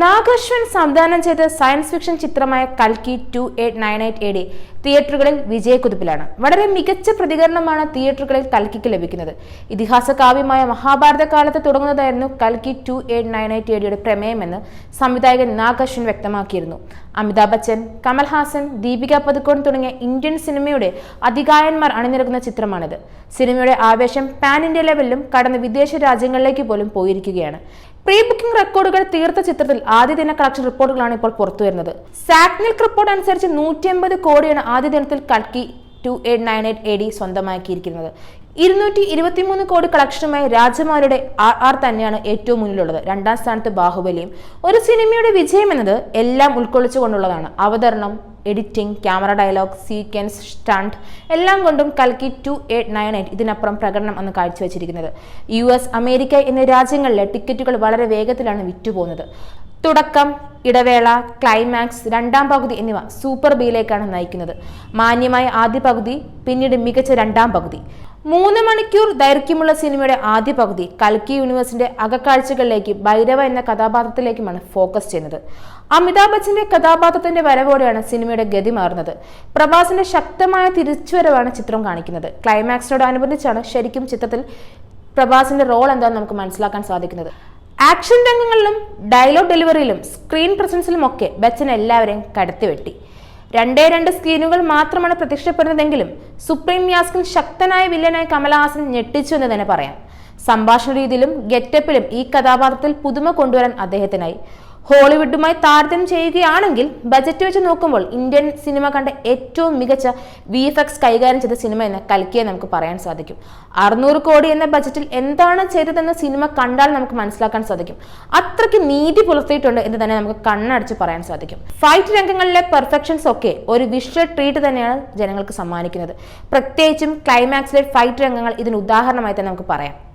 നാഗശ്വൻ സംവിധാനം ചെയ്ത science fiction ചിത്രമായ കൽക്കി two eight nine eight A D തിയേറ്ററുകളിൽ വിജയക്കുതിപ്പിലാണ്. വളരെ മികച്ച പ്രതികരണമാണ് തിയേറ്ററുകളിൽ കൽക്കിക്ക് ലഭിക്കുന്നത്. ഇതിഹാസ കാവ്യമായ മഹാഭാരത കാലത്ത് തുടങ്ങുന്നതായിരുന്നു കൽക്കി ടു എയ്റ്റ് നയൻ എയ്റ്റ് പ്രമേയമെന്ന് സംവിധായകൻ നാഗശ്വൻ വ്യക്തമാക്കിയിരുന്നു. അമിതാഭ് ബച്ചൻ കമൽഹാസൻ ദീപിക പതുക്കോൺ തുടങ്ങിയ ഇന്ത്യൻ സിനിമയുടെ അധികായന്മാർ അണിനിരക്കുന്ന ചിത്രമാണിത്. സിനിമയുടെ ആവേശം പാൻ ഇന്ത്യ ലെവലിലും കടന്ന് വിദേശ രാജ്യങ്ങളിലേക്ക് പോലും പോയിരിക്കുകയാണ്. പ്രീ ബുക്കിംഗ് റെക്കോർഡുകൾ തീർത്ത ചിത്രത്തിൽ ആദ്യ ദിന കളക്ഷൻ റിപ്പോർട്ടുകളാണ് ഇപ്പോൾ പുറത്തുവരുന്നത്. സാക്നിൽക്ക് റിപ്പോർട്ട് അനുസരിച്ച് നൂറ്റി അമ്പത് കോടിയാണ് ആദ്യ ദിനത്തിൽ കൽക്കി two eight nine eight A D സ്വന്തമാക്കിയിരിക്കുന്നത്. ഇരുന്നൂറ്റി ഇരുപത്തിമൂന്ന് കോടി കളക്ഷനുമായി രാജമാരുടെ ആർ ആർ തന്നെയാണ് ഏറ്റവും മുന്നിലുള്ളത്. രണ്ടാം സ്ഥാനത്ത് ബാഹുബലിയും. ഒരു സിനിമയുടെ വിജയം എന്നത് എല്ലാം ഉൾക്കൊള്ളിച്ചുകൊണ്ടുള്ളതാണ് അവതരണം editing camera dialogue sequence stunt എല്ലാം കൊണ്ടും കൽക്കി ടു എയ്റ്റ് നയൻ എയ്റ്റ് ഇതിനപ്പുറം പ്രകടനം അന്ന് കാഴ്ചവെച്ചിരിക്കുന്നത്. യു എസ് അമേരിക്ക എന്നീ രാജ്യങ്ങളിലെ ടിക്കറ്റുകൾ വളരെ വേഗത്തിലാണ് വിറ്റുപോകുന്നത്. തുടക്കം ഇടവേള ക്ലൈമാക്സ് രണ്ടാം പകുതി എന്നിവ സൂപ്പർ ബിയിലേക്കാണ് നയിക്കുന്നത്. മാന്യമായ ആദ്യ പകുതി പിന്നീട് മികച്ച രണ്ടാം പകുതി. മൂന്ന് മണിക്കൂർ ദൈർഘ്യമുള്ള സിനിമയുടെ ആദ്യ പകുതി കൽക്കി യൂണിവേഴ്സിന്റെ അകക്കാഴ്ചകളിലേക്ക് ഭൈരവ എന്ന കഥാപാത്രത്തിലേക്കുമാണ് ഫോക്കസ് ചെയ്യുന്നത്. അമിതാഭ് ബച്ചന്റെ കഥാപാത്രത്തിന്റെ വരവോടെയാണ് സിനിമയുടെ ഗതി മാറുന്നത്. പ്രഭാസിന്റെ ശക്തമായ തിരിച്ചുവരവാണ് ചിത്രം കാണിക്കുന്നത്. ക്ലൈമാക്സിനോടനുബന്ധിച്ചാണ് ശരിക്കും ചിത്രത്തിൽ പ്രഭാസിന്റെ റോൾ എന്താണെന്ന് നമുക്ക് മനസ്സിലാക്കാൻ സാധിക്കുന്നത്. ആക്ഷൻ രംഗങ്ങളിലും ഡയലോഗ് ഡെലിവറിയിലും സ്ക്രീൻ പ്രസൻസിലും ഒക്കെ ബച്ചൻ എല്ലാവരെയും കടത്തിവെട്ടി. രണ്ടേ രണ്ട് സ്ക്രീനുകൾ മാത്രമാണ് പ്രത്യക്ഷപ്പെടുന്നതെങ്കിലും സുപ്രീം യാസ്കിൻ ശക്തനായ വില്ലനായി കമലഹാസൻ ഞെട്ടിച്ചു എന്ന് തന്നെ പറയാം. സംഭാഷണ രീതിയിലും ഗെറ്റപ്പിലും ഈ കഥാപാത്രത്തിൽ പുതുമ കൊണ്ടുവരാൻ അദ്ദേഹത്തിനായി. ഹോളിവുഡുമായി താരതമ്യം ചെയ്യുകയാണെങ്കിൽ ബജറ്റ് വെച്ച് നോക്കുമ്പോൾ ഇന്ത്യൻ സിനിമ കണ്ട ഏറ്റവും മികച്ച വി എഫ് എക്സ് കൈകാര്യം ചെയ്ത സിനിമ എന്ന് കൽക്കിയെ നമുക്ക് പറയാൻ സാധിക്കും. അറുന്നൂറ് കോടി എന്ന ബജറ്റിൽ എന്താണ് ചെയ്തതെന്ന് സിനിമ കണ്ടാൽ നമുക്ക് മനസ്സിലാക്കാൻ സാധിക്കും. അത്രയ്ക്ക് നീതി പുലർത്തിയിട്ടുണ്ട് എന്ന് തന്നെ നമുക്ക് കണ്ണടച്ച് പറയാൻ സാധിക്കും. ഫൈറ്റ് രംഗങ്ങളിലെ പെർഫെക്ഷൻസ് ഒക്കെ ഒരു വിഷ്വൽ ട്രീറ്റ് തന്നെയാണ് ജനങ്ങൾക്ക് സമ്മാനിക്കുന്നത്. പ്രത്യേകിച്ചും ക്ലൈമാക്സിലെ ഫൈറ്റ് രംഗങ്ങൾ ഇതിന് ഉദാഹരണമായി തന്നെ നമുക്ക് പറയാം.